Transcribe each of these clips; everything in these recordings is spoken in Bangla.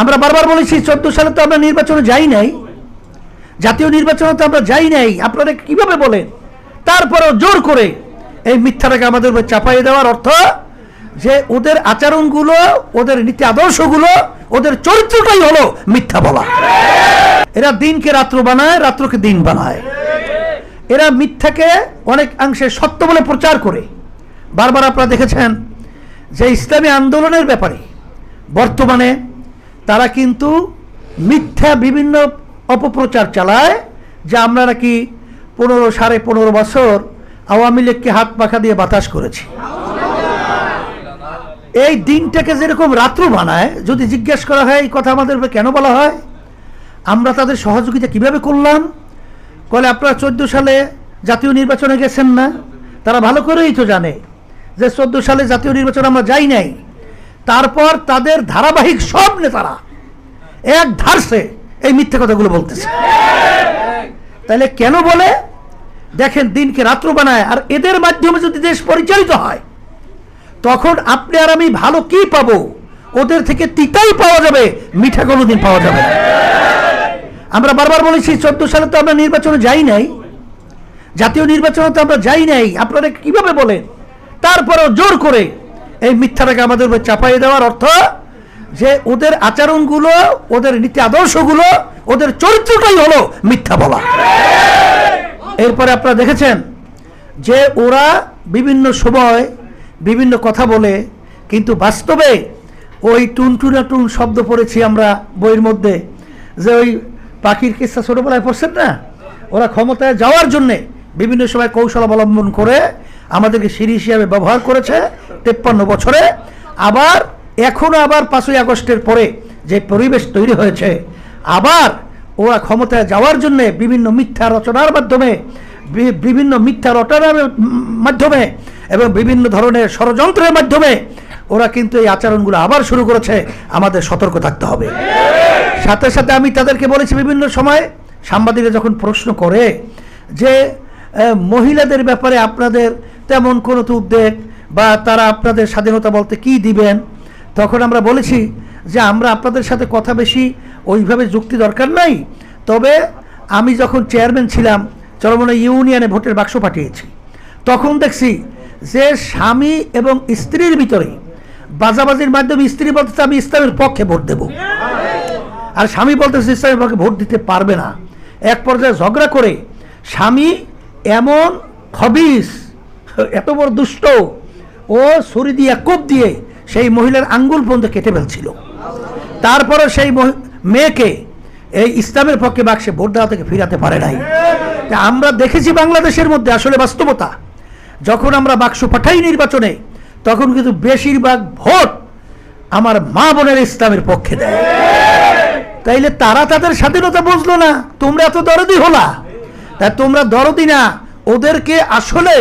আমরা বারবার বলেছি, চোদ্দ সালে তো আমরা নির্বাচনে যাই নাই। জাতীয় নির্বাচনে তো আমরা যাই নাই। আপনারা কীভাবে বলেন? তারপরেও জোর করে এই মিথ্যাটাকে আমাদের উপর চাপাই দেওয়ার অর্থ যে ওদের আচরণগুলো, ওদের নীতি আদর্শগুলো, ওদের চরিত্রটাই হলো মিথ্যা বলা। এরা দিনকে রাত্র বানায়, রাত্রকে দিন বানায়। এরা মিথ্যাকে অনেক অংশে সত্য বলে প্রচার করে। বারবার আপনারা দেখেছেন যে ইসলামী আন্দোলনের ব্যাপারে বর্তমানে তারা কিন্তু মিথ্যা বিভিন্ন অপপ্রচার চালায়, যে আমরা নাকি পনেরো, সাড়ে পনেরো বছর আওয়ামী লীগকে হাত পাখা দিয়ে বাতাস করেছি। এই দিনটাকে যেরকম রাত্র বানায়, যদি জিজ্ঞেস করা হয় এই কথা আমাদের কেন বলা হয়, আমরা তাদের সহযোগিতা কীভাবে করলাম কলে আপনারা চোদ্দ সালে জাতীয় নির্বাচনে গেছেন না, তারা ভালো করেই তো জানে যে চোদ্দ সালে জাতীয় নির্বাচন আমরা যাই নাই। তারপর তাদের ধারাবাহিক সব নেতারা এক ধারসে এই মিথ্যে কথাগুলো বলতেছে। তাহলে কেন বলে? দেখেন, দিনকে রাত্র বানায়, আর এদের মাধ্যমে যদি দেশ পরিচালিত হয়, তখন আপনি আর আমি ভালো কি পাবো? ওদের থেকে তিতাই পাওয়া যাবে, মিঠা কোনোদিন পাওয়া যাবে আমরা বারবার বলেছি, চোদ্দ সালে তো আমরা নির্বাচনে যাই নাই। জাতীয় নির্বাচনে তো আমরা যাই নাই। আপনারা কীভাবে বলেন? তারপরেও জোর করে এই মিথ্যাটাকে আমাদের উপর চাপাই দেওয়ার অর্থ যে ওদের আচরণগুলো, ওদের নীতি আদর্শগুলো, ওদের চরিত্রটাই হলো মিথ্যা বলা। এরপরে আপনারা দেখেছেন যে ওরা বিভিন্ন সময় বিভিন্ন কথা বলে, কিন্তু বাস্তবে ওই টুনটুনা টুন শব্দ পড়েছি আমরা বইয়ের মধ্যে, যে ওই পাখির কিস্সা ছোটোবেলায় পড়ছেন না? ওরা ক্ষমতায় যাওয়ার জন্যে বিভিন্ন সময় কৌশল অবলম্বন করে আমাদেরকে সিঁড়ি হিসাবে ব্যবহার করেছে তেপ্পান্ন বছরে। আবার এখনও আবার পাঁচই আগস্টের পরে যে পরিবেশ তৈরি হয়েছে, আবার ওরা ক্ষমতায় যাওয়ার জন্য বিভিন্ন মিথ্যা রচনার মাধ্যমে বিভিন্ন মিথ্যা রচনার মাধ্যমে এবং বিভিন্ন ধরনের ষড়যন্ত্রের মাধ্যমে ওরা কিন্তু এই আচরণগুলো আবার শুরু করেছে। আমাদের সতর্ক থাকতে হবে। সাথে সাথে আমি তাদেরকে বলেছি বিভিন্ন সময় সাংবাদিকরা যখন প্রশ্ন করে যে মহিলাদের ব্যাপারে আপনাদের তেমন কোনো তো উদ্বেগ বা তারা আপনাদের স্বাধীনতা বলতে কি দিবেন? তখন আমরা বলেছি যে আমরা আপনাদের সাথে কথা বেশি, ওইভাবে যুক্তি দরকার নাই। তবে আমি যখন চেয়ারম্যান ছিলাম চরমনে ইউনিয়নে ভোটের বাক্স পাঠিয়েছি। তখন দেখছি যে স্বামী এবং স্ত্রীর ভিতরে বাজাবাজির মাধ্যমে স্ত্রী বলতেছে, আমি ইসলামের পক্ষে ভোট দেব। আর স্বামী বলতেছে, ইসলামের পক্ষে ভোট দিতে পারবে না। এক পর্যায়ে ঝগড়া করে স্বামী এমন খবিস এত বড় দুষ্ট। ও ছুরি দিয়ে, কোপ দিয়ে সেই মহিলার আঙ্গুল পর্যন্ত কেটে ফেলছিল। তারপরে সেই মেয়েকে এই ইসলামের পক্ষে বাক্সে ভোট দেওয়া থেকে ফিরাতে পারে নাই। আমরা দেখেছি বাংলাদেশের মধ্যে আসলে বাস্তবতা। যখন আমরা বাক্স পাঠাই নির্বাচনে, তখন কিন্তু বেশিরভাগ ভোট আমার মা বোনের ইসলামের পক্ষে দেয়। তাইলে তারা তাদের স্বাধীনতা বুঝলো না, তোমরা এত দরদি হলা। তা তোমরা দরদি না, ওদেরকে আসলে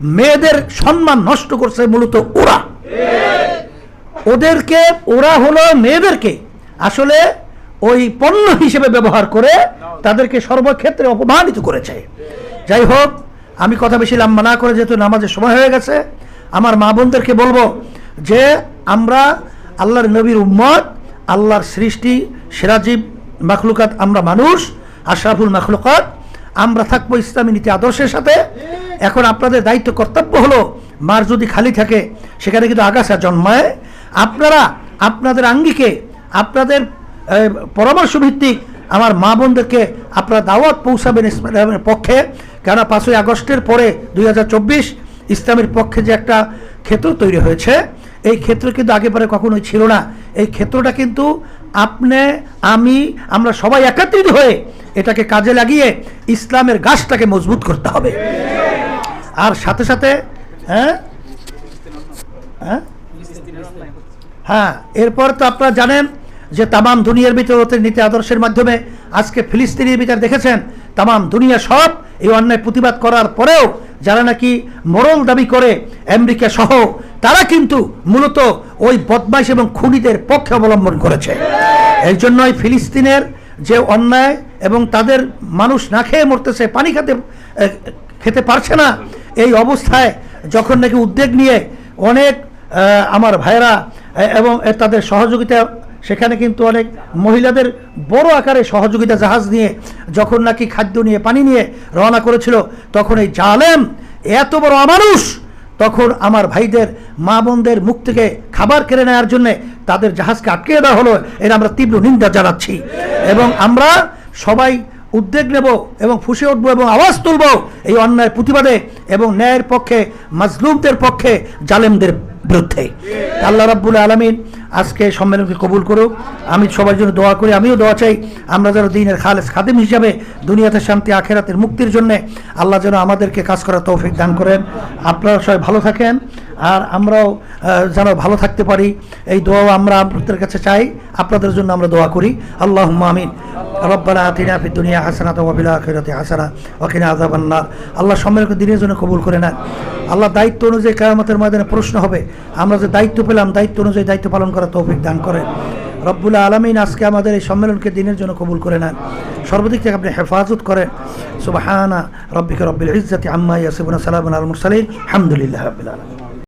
মেয়েদের সম্মান নষ্ট করছে মূলত ওরা। ওদেরকে, ওরা হলো মেয়েদেরকে আসলে ওই পণ্য হিসেবে ব্যবহার করে তাদেরকে সর্বক্ষেত্রে অপমানিত করেছে। যাই হোক, আমি কথা বেশি লম্বা না করে যেহেতু নামাজের সময় হয়ে গেছে, আমার মা বোনদেরকে বলব যে আমরা আল্লাহর নবীর উম্মত, আল্লাহর সৃষ্টি সেরাজীব মাখলুকাত আমরা মানুষ, আশরাফুল মাখলুকাত, আমরা থাকব ইসলামী নীতি আদর্শের সাথে এখন আপনাদের দায়িত্ব, কর্তব্য হলো, মার যদি খালি থাকে, সেখানে কিন্তু আগাছা জন্মায়। আপনারা, আপনাদের আঙ্গিকে, আপনাদের পরামর্শ ভিত্তিক আমার মা বোনদেরকে আপনারা দাওয়াত পৌঁছাবেন ইসলামের পক্ষে। কেননা পাঁচই আগস্টের পরে দুই হাজার চব্বিশ ইসলামের পক্ষে যে একটা ক্ষেত্র তৈরি হয়েছে, এই ক্ষেত্র কিন্তু আগে পরে কখনোই ছিল না। এই ক্ষেত্রটা কিন্তু আপনি, আমি, আমরা সবাই একত্রিত হয়ে এটাকে কাজে লাগিয়ে ইসলামের গাছটাকে মজবুত করতে হবে। আর সাথে সাথে হ্যাঁ? হ্যাঁ? হ্যাঁ এরপর তো আপনারা জানেন যে তামাম দুনিয়ার ভিতরে নীতি আদর্শের মাধ্যমে আজকে ফিলিস্তিনের ভিতরে দেখেছেন। তামাম দুনিয়া সব এই অন্যায় প্রতিবাদ করার পরেও যারা নাকি মরল দাবি করে আমেরিকা সহ, তারা কিন্তু মূলত ওই বদমাইশ এবং খুনিদের পক্ষে অবলম্বন করেছে। এই জন্যই ফিলিস্তিনের যে অন্যায় এবং তাদের মানুষ না খেয়ে মরতেছে, পানি খেতে খেতে পারছে না এই অবস্থায় যখন নাকি উদ্বেগ নিয়ে অনেক আমার ভাইয়েরা আহ, এবং তাদের সহযোগিতা সেখানে কিন্তু অনেক মহিলাদের বড় আকারে সহযোগিতা জাহাজ নিয়ে যখন নাকি খাদ্য নিয়ে পানি নিয়ে রওনা করেছিল তখন এই জালেম এত বড় অমানুষ তখন আমার ভাইদের মা বোনদের মুখ থেকে খাবার কেড়ে নেওয়ার জন্য তাদের জাহাজকে আটকে দেওয়া হলো। এর আমরা তীব্র নিন্দা জানাচ্ছি। এবং আমরা সবাই উদ্যোগ নেব এবং ফুসে উঠবো এবং আওয়াজ তুলব এই অন্যায় প্রতিবাদে এবং ন্যায়ের পক্ষে, মাজলুমদের পক্ষে, জালেমদের বিরুদ্ধে। আল্লাহ রাব্বুল আলমিন আজকে সম্মেলনকে কবুল করুক। আমি সবার জন্য দোয়া করি। আমিও দোয়া চাই আমরা যেন দিনের খালেস খাদিম হিসাবে দুনিয়াতে শান্তি, আখেরাতের মুক্তির জন্য আল্লাহ যেন আমাদেরকে কাজ করার তৌফিক দান করেন। আপনারা সবাই ভালো থাকেন আর আমরাও যেন ভালো থাকতে পারি। এই দোয়াও আমরা আপনাদের কাছে চাই। আপনাদের জন্য আমরা দোয়া করি। আল্লাহ আমিন। আতিনা ফিদ দুনিয়া হাসানাত ওয়া ফিল হাসানা ওয়া কিনা আল্লাহ সম্মেলনকে দিনের জন্য কবুল করে নেন। আল্লাহ দায়িত্ব অনুযায়ী কিয়ামতের ময়দানে প্রশ্ন হবে। আমরা যে দায়িত্ব পেলাম, দায়িত্ব অনুযায়ী দায়িত্ব পালন করার তৌফিক দান করেন। রব্বুল আলমিন আজকে আমাদের এই সম্মেলনকে দিনের জন্য কবুল করে নেন। সর্বদিক থেকে আপনি হেফাজত করেন। সুবাহানা রব্বিকা রব্বিল ইজ্জাতি আম্মা ইয়াসিবুল সালাম আলমুর সালিম আলহামদুলিল্লাহ রাব্বিল আলামিন।